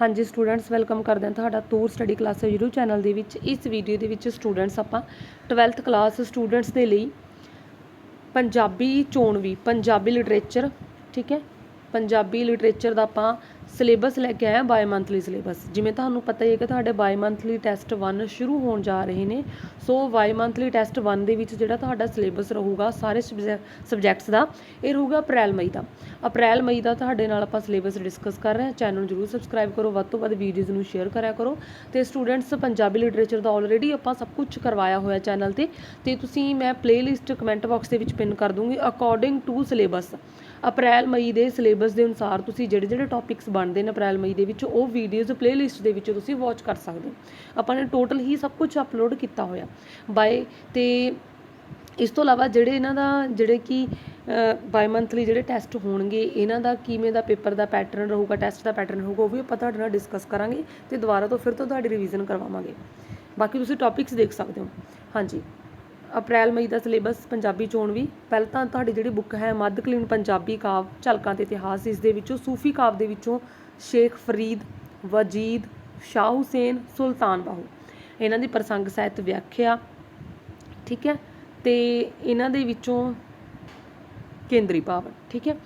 ਹਾਂਜੀ students welcome ਕਰਦੇ ਹਾਂ ਤੁਹਾਡਾ Toor study class YouTube channel ਦੇ ਵਿੱਚ। ਇਸ ਵੀਡੀਓ ਦੇ ਵਿੱਚ ਸਟੂਡੈਂਟਸ ਆਪਾਂ 12th ਕਲਾਸ ਸਟੂਡੈਂਟਸ ਦੇ ਲਈ ਪੰਜਾਬੀ ਚੋਣਵੀ ਪੰਜਾਬੀ ਲਿਟਰੇਚਰ ਠੀਕ ਹੈ? ਪੰਜਾਬੀ ਲਿਟਰੇਚਰ ਦਾ ਆਪਾਂ ਸਿਲੇਬਸ ਲੈ ਕੇ ਆਇਆ ਹਾਂ ਬਾਈ ਮੰਥਲੀ ਸਿਲੇਬਸ। ਜਿਵੇਂ ਤੁਹਾਨੂੰ ਪਤਾ ਹੀ ਹੈ ਕਿ ਤੁਹਾਡੇ ਬਾਈ ਮੰਥਲੀ ਟੈਸਟ 1 ਸ਼ੁਰੂ ਹੋਣ ਜਾ ਰਹੇ ਨੇ। ਸੋ ਬਾਈ ਮੰਥਲੀ ਟੈਸਟ 1 ਦੇ ਵਿੱਚ ਜਿਹੜਾ ਤੁਹਾਡਾ ਸਿਲੇਬਸ ਰਹੂਗਾ, ਸਾਰੇ ਸਬਜੈਕਟਸ ਦਾ, ਇਹ ਰਹੂਗਾ ਅਪ੍ਰੈਲ, ਮਈ ਦਾ। ਅਪ੍ਰੈਲ, ਮਈ ਦਾ ਤੁਹਾਡੇ ਨਾਲ ਆਪਾਂ ਸਿਲੇਬਸ ਡਿਸਕਸ ਕਰ ਰਹੇ ਹਾਂ। ਚੈਨਲ ਨੂੰ ਜਰੂਰ ਸਬਸਕ੍ਰਾਈਬ ਕਰੋ। ਵੱਧ ਤੋਂ ਵੱਧ ਵੀਡੀਓਜ਼ ਨੂੰ ਸ਼ੇਅਰ ਕਰਿਆ ਕਰੋ। ਤੇ ਸਟੂਡੈਂਟਸ ਪੰਜਾਬੀ ਲਿਟਰੇਚਰ ਦਾ ਆਲਰੇਡੀ ਆਪਾਂ ਸਭ ਕੁਝ ਕਰਵਾਇਆ ਹੋਇਆ ਚੈਨਲ ਤੇ। ਤੇ ਤੁਸੀਂ, ਮੈਂ ਪਲੇਲਿਸਟ ਕਮੈਂਟ ਬਾਕਸ ਦੇ ਵਿੱਚ ਪਿਨ ਕਰ ਦੂੰਗੀ ਅਕੋਰਡਿੰਗ ਟੂ ਸਿਲੇਬਸ ਅਪ੍ਰੈਲ ਮਈ ਦੇ ਸਿਲੇਬਸ ਦੇ ਅਨੁਸਾਰ ਤੁਸੀਂ ਜਿਹੜੇ ਜਿਹੜੇ ਟੌਪਿਕਸ ਬਣਦੇ ਨੇ ਅਪ੍ਰੈਲ ਮਈ ਦੇ ਵਿੱਚ, ਉਹ ਵੀਡੀਓਜ਼ ਪਲੇਲਿਸਟ ਦੇ ਵਿੱਚ ਤੁਸੀਂ ਵਾਚ ਕਰ ਸਕਦੇ ਹੋ। ਆਪਾਂ ਨੇ ਟੋਟਲ ਹੀ ਸਭ ਕੁਝ ਅਪਲੋਡ ਕੀਤਾ ਹੋਇਆ। ਬਾਏ ਤੇ ਇਸ ਤੋਂ ਇਲਾਵਾ ਜਿਹੜੇ ਇਹਨਾਂ ਦਾ, ਜਿਹੜੇ ਕਿ ਬਾਈ ਮੰਥਲੀ ਜਿਹੜੇ ਟੈਸਟ ਹੋਣਗੇ, ਇਹਨਾਂ ਦਾ ਕਿਵੇਂ ਦਾ ਪੇਪਰ ਦਾ ਪੈਟਰਨ ਰਹੂਗਾ ਟੈਸਟ ਦਾ ਪੈਟਰਨ ਰਹੂਗਾ, ਉਹ ਵੀ ਆਪਾਂ ਤੁਹਾਡੇ ਨਾਲ ਡਿਸਕਸ ਕਰਾਂਗੇ ਤੇ ਦੁਬਾਰਾ ਤੋਂ ਫਿਰ ਤੋਂ ਤੁਹਾਡੀ ਰਿਵੀਜ਼ਨ ਕਰਵਾਵਾਂਗੇ। ਬਾਕੀ ਤੁਸੀਂ ਟੌਪਿਕਸ ਦੇਖ ਸਕਦੇ ਹੋ। ਹਾਂਜੀ। ਅਪ੍ਰੈਲ ਮਈ ਦਾ ਸਿਲੇਬਸ ਪੰਜਾਬੀ ਚੋਣ ਵੀ। ਪਹਿਲਾਂ ਤਾਂ ਤੁਹਾਡੀ ਜਿਹੜੀ ਬੁੱਕ ਹੈ ਮੱਧਕਾਲੀਨ ਪੰਜਾਬੀ ਕਾਵ, ਝਲਕਾਂ ਤੇ ਇਤਿਹਾਸ, ਇਸ ਦੇ ਵਿੱਚੋਂ ਸੂਫੀ ਕਾਵ ਦੇ ਵਿੱਚੋਂ ਸ਼ੇਖ ਫਰੀਦ, ਵਜੀਦ, ਸ਼ਾਹ ਹੁਸੈਨ, ਸੁਲਤਾਨ ਬਾਹੂ। ਇਹਨਾਂ ਦੀ ਪ੍ਰਸੰਗ ਸਾਹਿਤ ਵਿਆਖਿਆ, ਠੀਕ ਹੈ? ਤੇ ਇਹਨਾਂ ਦੇ ਵਿੱਚੋਂ ਕੇਂਦਰੀ ਭਾਵ ਠੀਕ ਹੈ?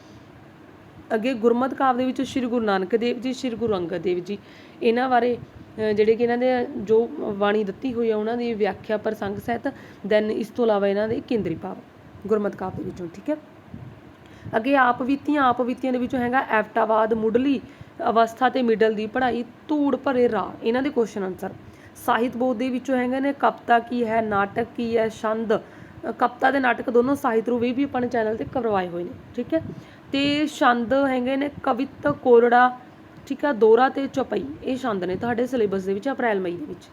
ਅੱਗੇ ਗੁਰਮਤਿ ਕਾਵ ਦੇ ਵਿੱਚ ਸ੍ਰੀ ਗੁਰੂ ਨਾਨਕ ਦੇਵ ਜੀ, ਸ੍ਰੀ ਗੁਰੂ ਅੰਗਦ ਦੇਵ ਜੀ। ਇਹਨਾਂ ਬਾਰੇ ਜਿਹੜੇ ਕਿ ਇਹਨਾਂ ਦੇ ਜੋ ਬਾਣੀ ਦਿੱਤੀ ਹੋਈ ਹੈ ਉਹਨਾਂ ਦੀ ਵਿਆਖਿਆ ਪ੍ਰਸੰਗ ਸਹਿਤ ਦੈਨ ਇਸ ਤੋਂ ਇਲਾਵਾ ਇਹਨਾਂ ਦੇ ਕੇਂਦਰੀ ਭਾਵ, ਗੁਰਮਤਿ ਕਾਵ ਦੇ ਵਿੱਚੋਂ, ਠੀਕ ਹੈ? ਅੱਗੇ ਆਪ ਬੀਤੀਆਂ ਆਪ ਬੀਤੀਆਂ ਦੇ ਵਿੱਚੋਂ ਹੈਗਾ ਐਫਟਾਵਾਦ ਮੁੱਢਲੀ ਅਵਸਥਾ ਤੇ ਮਿਡਲ ਦੀ ਪੜ੍ਹਾਈ, ਧੂੜ ਭਰੇ ਰਾਹ, ਇਹਨਾਂ ਦੇ ਕੁਐਸਚਨ ਆਨਸਰ ਸਾਹਿਤ ਬੋਧ ਦੇ ਵਿੱਚੋਂ ਹੈਗੇ ਨੇ ਕਵਿਤਾ ਕੀ ਹੈ, ਨਾਟਕ ਕੀ ਹੈ, ਛੰਦ। ਕਵਿਤਾ ਦੇ ਨਾਟਕ ਦੋਨੋਂ ਸਾਹਿਤ ਰੂਪ ਵੀ ਆਪਣੇ ਚੈਨਲ ਤੇ ਕਰਵਾਏ ਹੋਏ ਨੇ, ਠੀਕ ਹੈ? ਤੇ ਛੰਦ ਹੈਗੇ ਨੇ ਕਵਿਤ, ਕੋਰੜਾ ਠੀਕ ਆ, ਦੋਰਾ ਤੇ ਚੌਪਈ, ਇਹ ਛੰਦ ਨੇ ਤੁਹਾਡੇ ਸਿਲੇਬਸ ਦੇ ਵਿੱਚ, ਅਪ੍ਰੈਲ, ਮਈ ਦੇ ਵਿੱਚ।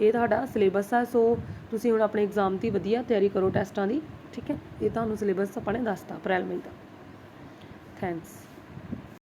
ਇਹ ਤੁਹਾਡਾ ਸਿਲੇਬਸ ਹੈ ਸੋ ਤੁਸੀਂ ਹੁਣ ਆਪਣੇ ਐਗਜ਼ਾਮ ਦੀ ਵਧੀਆ ਤਿਆਰੀ ਕਰੋ ਟੈਸਟਾਂ ਦੀ, ਠੀਕ ਹੈ? ਇਹ ਤੁਹਾਨੂੰ ਸਿਲੇਬਸ ਆਪਾਂ ਨੇ ਦੱਸਤਾ, ਅਪ੍ਰੈਲ, ਮਈ ਦਾ। ਥੈਂਕਸ